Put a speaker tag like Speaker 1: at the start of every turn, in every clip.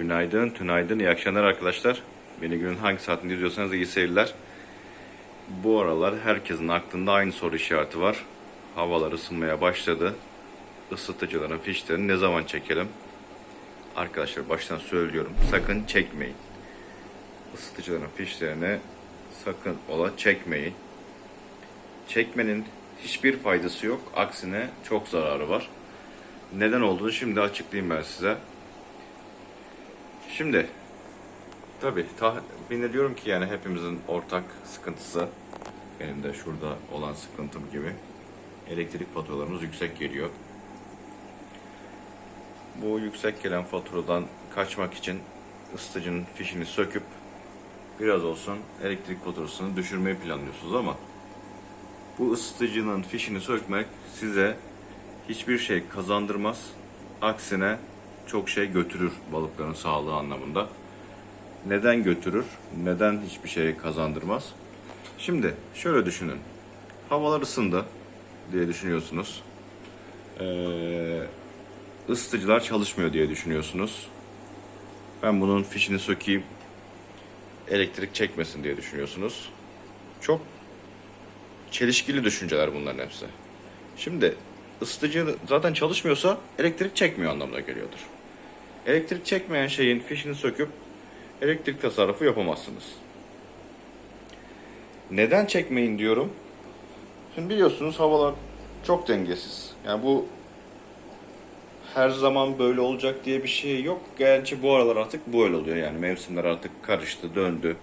Speaker 1: Günaydın, tünaydın, iyi akşamlar arkadaşlar. Beni günün hangi saatinde izliyorsanız iyi seyirler. Bu aralar herkesin aklında aynı soru işareti var. Havalar ısınmaya başladı. Isıtıcıların fişlerini ne zaman çekelim? Arkadaşlar baştan söylüyorum, sakın çekmeyin. Isıtıcıların fişlerini sakın ola çekmeyin. Çekmenin hiçbir faydası yok. Aksine çok zararı var. Neden olduğunu şimdi açıklayayım ben size. Şimdi tabii tahmin ediyorum ki yani hepimizin ortak sıkıntısı benim de şurada olan sıkıntım gibi elektrik faturalarımız yüksek geliyor. Bu yüksek gelen faturadan kaçmak için ısıtıcının fişini söküp biraz olsun elektrik faturasını düşürmeyi planlıyorsunuz ama bu ısıtıcının fişini sökmek size hiçbir şey kazandırmaz. Aksine çok şey götürür balıkların sağlığı anlamında. Neden götürür? Neden hiçbir şey kazandırmaz? Şimdi şöyle düşünün. Havalar ısındı diye düşünüyorsunuz. Ee, çalışmıyor diye düşünüyorsunuz. Ben bunun fişini sökeyim. Elektrik çekmesin diye düşünüyorsunuz. Çok çelişkili düşünceler bunların hepsi. Şimdi ısıtıcı zaten çalışmıyorsa elektrik çekmiyor anlamına geliyordur. Elektrik çekmeyen şeyin fişini söküp elektrik tasarrufu yapamazsınız. Neden çekmeyin diyorum? Şimdi biliyorsunuz havalar çok dengesiz. Yani bu her zaman böyle olacak diye bir şey yok. Gerçi bu aralar artık böyle oluyor yani mevsimler artık karıştı, döndü.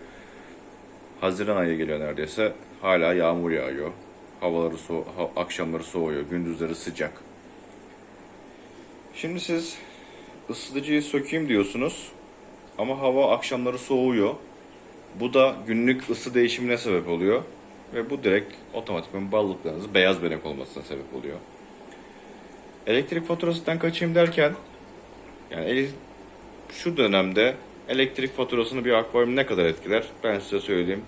Speaker 1: Haziran ayı geliyor neredeyse. Hala yağmur yağıyor. Havaları so akşamları soğuyor, gündüzleri sıcak. Şimdi siz ısıtıcıyı sökeyim diyorsunuz. Ama hava akşamları soğuyor. Bu da günlük ısı değişimine sebep oluyor. Ve bu direkt otomatikman balıklarınız beyaz benek olmasına sebep oluyor. Elektrik faturasından kaçayım derken yani şu dönemde elektrik faturasını bir akvaryum ne kadar etkiler? Ben size söyleyeyim.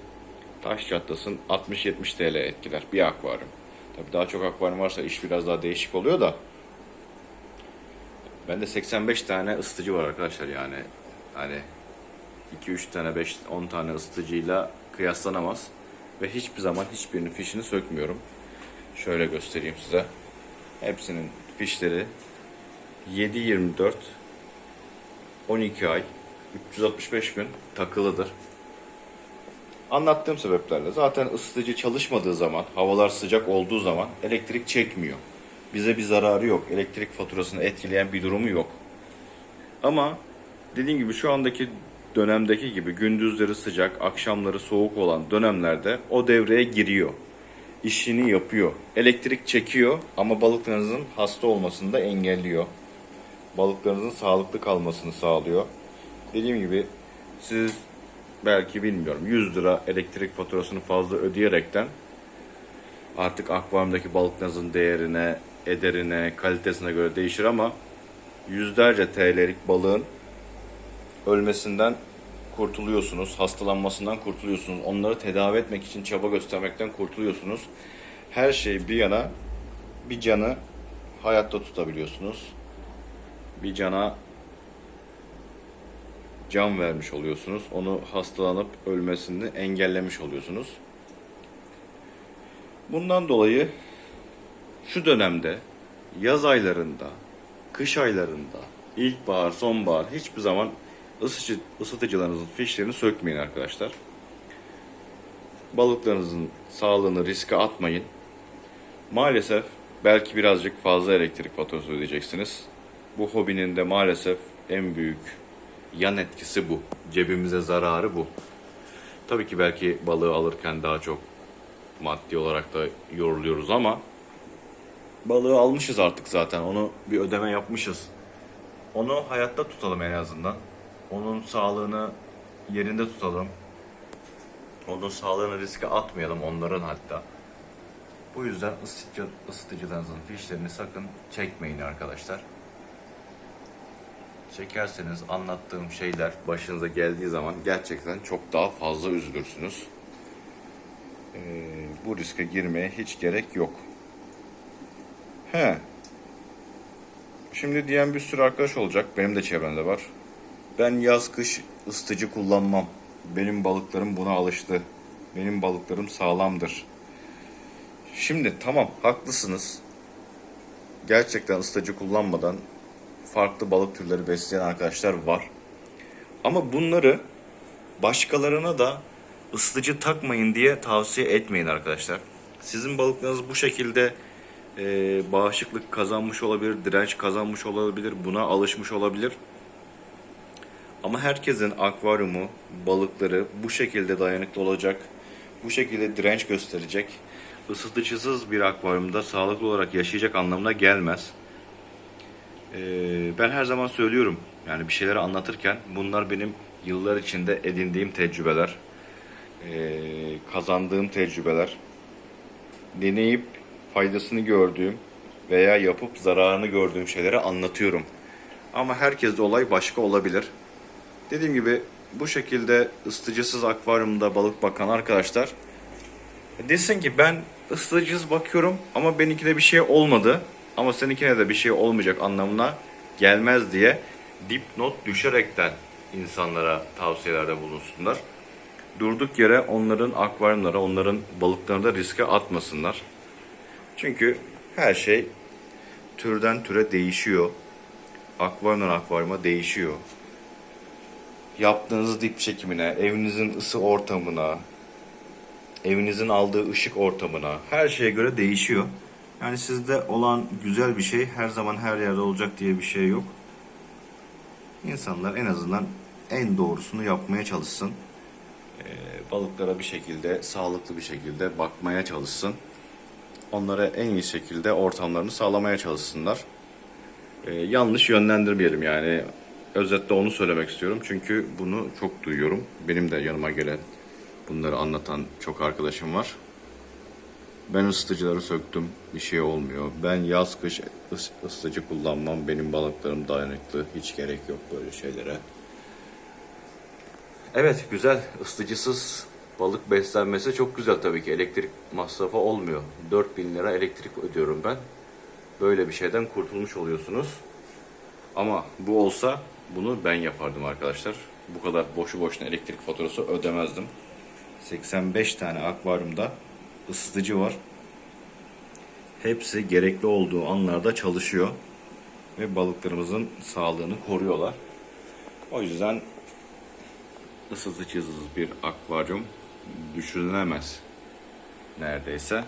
Speaker 1: Taş çatlasın 60-70 TL etkiler bir akvaryum. Tabii daha çok akvaryum varsa iş biraz daha değişik oluyor da. Bende 85 tane ısıtıcı var arkadaşlar yani. Hani 2-3 tane 5 10 tane ısıtıcıyla kıyaslanamaz. Ve hiçbir zaman hiçbirinin fişini sökmüyorum. Şöyle göstereyim size. Hepsinin fişleri 7-24 12 ay 365 gün takılıdır. Anlattığım sebeplerle zaten ısıtıcı çalışmadığı zaman, havalar sıcak olduğu zaman elektrik çekmiyor. Bize bir zararı yok. Elektrik faturasını etkileyen bir durumu yok. Ama dediğim gibi şu andaki dönemdeki gibi gündüzleri sıcak, akşamları soğuk olan dönemlerde o devreye giriyor. İşini yapıyor. Elektrik çekiyor ama balıklarınızın hasta olmasını da engelliyor. Balıklarınızın sağlıklı kalmasını sağlıyor. Dediğim gibi siz belki bilmiyorum 100 lira elektrik faturasını fazla ödeyerekten artık akvaryumdaki balıklarınızın değerine, ederine, kalitesine göre değişir ama yüzlerce TL'lik balığın ölmesinden kurtuluyorsunuz, hastalanmasından kurtuluyorsunuz. Onları tedavi etmek için çaba göstermekten kurtuluyorsunuz. Her şey bir yana bir canı hayatta tutabiliyorsunuz. Bir cana can vermiş oluyorsunuz. Onu hastalanıp ölmesini engellemiş oluyorsunuz. Bundan dolayı şu dönemde yaz aylarında, kış aylarında, ilkbahar, sonbahar hiçbir zaman ısıtıcı, ısıtıcılarınızın fişlerini sökmeyin arkadaşlar. Balıklarınızın sağlığını riske atmayın. Maalesef belki birazcık fazla elektrik faturası ödeyeceksiniz. Bu hobinin de maalesef en büyük yan etkisi bu. Cebimize zararı bu. Tabii ki belki balığı alırken daha çok maddi olarak da yoruluyoruz ama balığı almışız artık zaten. Onu bir ödeme yapmışız. Onu hayatta tutalım en azından. Onun sağlığını yerinde tutalım. Onun sağlığını riske atmayalım onların hatta. Bu yüzden ısıtıcı, ısıtıcılarınızın fişlerini sakın çekmeyin arkadaşlar. Çekerseniz anlattığım şeyler başınıza geldiği zaman gerçekten çok daha fazla üzülürsünüz. Ee, bu riske girmeye hiç gerek yok. He. Şimdi diyen bir sürü arkadaş olacak. Benim de çevremde var. ben yaz kış ısıtıcı kullanmam. Benim balıklarım buna alıştı. Benim balıklarım sağlamdır. Şimdi tamam haklısınız. Gerçekten ısıtıcı kullanmadan farklı balık türleri besleyen arkadaşlar var. Ama bunları başkalarına da ısıtıcı takmayın diye tavsiye etmeyin arkadaşlar. Sizin balıklarınız bu şekilde e, bağışıklık kazanmış olabilir, direnç kazanmış olabilir, buna alışmış olabilir. Ama herkesin akvaryumu, balıkları bu şekilde dayanıklı olacak, bu şekilde direnç gösterecek, ısıtıcısız bir akvaryumda sağlıklı olarak yaşayacak anlamına gelmez. Ee, ben her zaman söylüyorum, yani bir şeyleri anlatırken bunlar benim yıllar içinde edindiğim tecrübeler, ee, kazandığım tecrübeler, deneyip faydasını gördüğüm veya yapıp zararını gördüğüm şeyleri anlatıyorum. Ama herkeste olay başka olabilir. Dediğim gibi bu şekilde ısıtıcısız akvaryumda balık bakan arkadaşlar desin ki ben ısıtıcısız bakıyorum ama benimkine bir şey olmadı ama seninkine de bir şey olmayacak anlamına gelmez diye dipnot düşerekten insanlara tavsiyelerde bulunsunlar. Durduk yere onların akvaryumlara, onların balıklarını da riske atmasınlar. Çünkü her şey türden türe değişiyor. Akvaryumdan akvaryuma değişiyor yaptığınız dip çekimine, evinizin ısı ortamına, evinizin aldığı ışık ortamına her şeye göre değişiyor. Yani sizde olan güzel bir şey her zaman her yerde olacak diye bir şey yok. İnsanlar en azından en doğrusunu yapmaya çalışsın. Ee, balıklara bir şekilde, sağlıklı bir şekilde bakmaya çalışsın. Onlara en iyi şekilde ortamlarını sağlamaya çalışsınlar. Ee, yanlış yönlendirmeyelim yani özetle onu söylemek istiyorum. Çünkü bunu çok duyuyorum. Benim de yanıma gelen bunları anlatan çok arkadaşım var. Ben ısıtıcıları söktüm. Bir şey olmuyor. Ben yaz kış ıs- ısıtıcı kullanmam. Benim balıklarım dayanıklı. Hiç gerek yok böyle şeylere. Evet güzel. Isıtıcısız balık beslenmesi çok güzel tabii ki. Elektrik masrafı olmuyor. 4000 lira elektrik ödüyorum ben. Böyle bir şeyden kurtulmuş oluyorsunuz. Ama bu olsa bunu ben yapardım arkadaşlar. Bu kadar boşu boşuna elektrik faturası ödemezdim. 85 tane akvaryumda ısıtıcı var. Hepsi gerekli olduğu anlarda çalışıyor. Ve balıklarımızın sağlığını koruyorlar. O yüzden ısıtıcısız bir akvaryum düşünülemez neredeyse.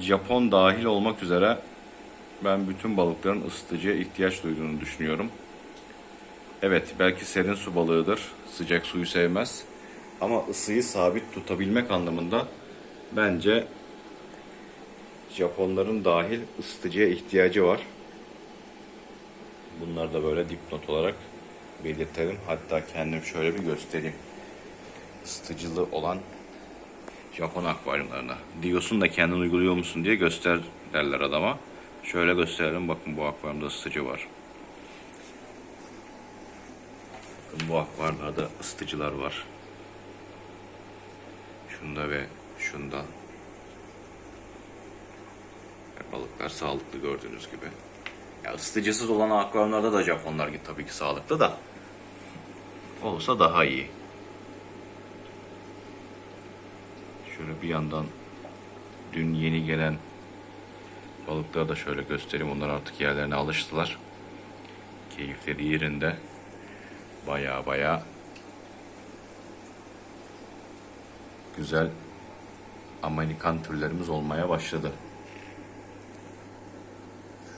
Speaker 1: Japon dahil olmak üzere ben bütün balıkların ısıtıcıya ihtiyaç duyduğunu düşünüyorum. Evet belki serin su balığıdır. Sıcak suyu sevmez. Ama ısıyı sabit tutabilmek anlamında bence Japonların dahil ısıtıcıya ihtiyacı var. Bunları da böyle dipnot olarak belirtelim. Hatta kendim şöyle bir göstereyim. Isıtıcılı olan Japon akvaryumlarına. Diyorsun da kendin uyguluyor musun diye göster derler adama. Şöyle gösterelim. Bakın bu akvaryumda ısıtıcı var. Bakın bu akvaryumlarda ısıtıcılar var. Şunda ve şunda. Balıklar sağlıklı gördüğünüz gibi. Ya ısıtıcısız olan akvaryumlarda da Japonlar gibi tabii ki sağlıklı da. Olsa daha iyi. Şöyle bir yandan dün yeni gelen balıkları da şöyle göstereyim. Onlar artık yerlerine alıştılar. Keyifleri yerinde. Baya baya güzel Amerikan türlerimiz olmaya başladı.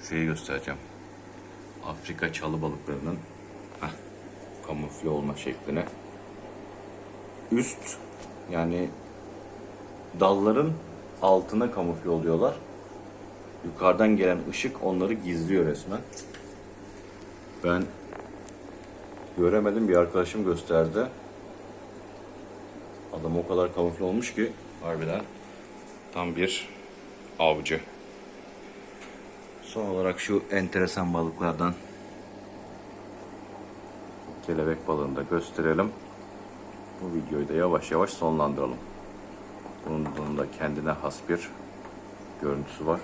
Speaker 1: Şu şeyi göstereceğim. Afrika çalı balıklarının heh, kamufle olma şekline. Üst yani dalların altına kamufle oluyorlar. Yukarıdan gelen ışık onları gizliyor resmen. Ben göremedim bir arkadaşım gösterdi. Adam o kadar kamufle olmuş ki harbiden tam bir avcı. Son olarak şu enteresan balıklardan kelebek balığını da gösterelim. Bu videoyu da yavaş yavaş sonlandıralım. Bunun, da kendine has bir görüntüsü var.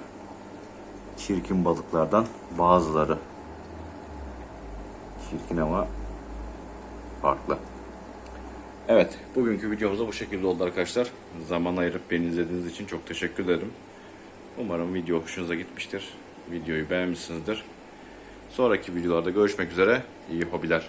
Speaker 1: Çirkin balıklardan bazıları. Çirkin ama farklı. Evet, bugünkü videomuz da bu şekilde oldu arkadaşlar. Zaman ayırıp beni izlediğiniz için çok teşekkür ederim. Umarım video hoşunuza gitmiştir. Videoyu beğenmişsinizdir. Sonraki videolarda görüşmek üzere. İyi hobiler.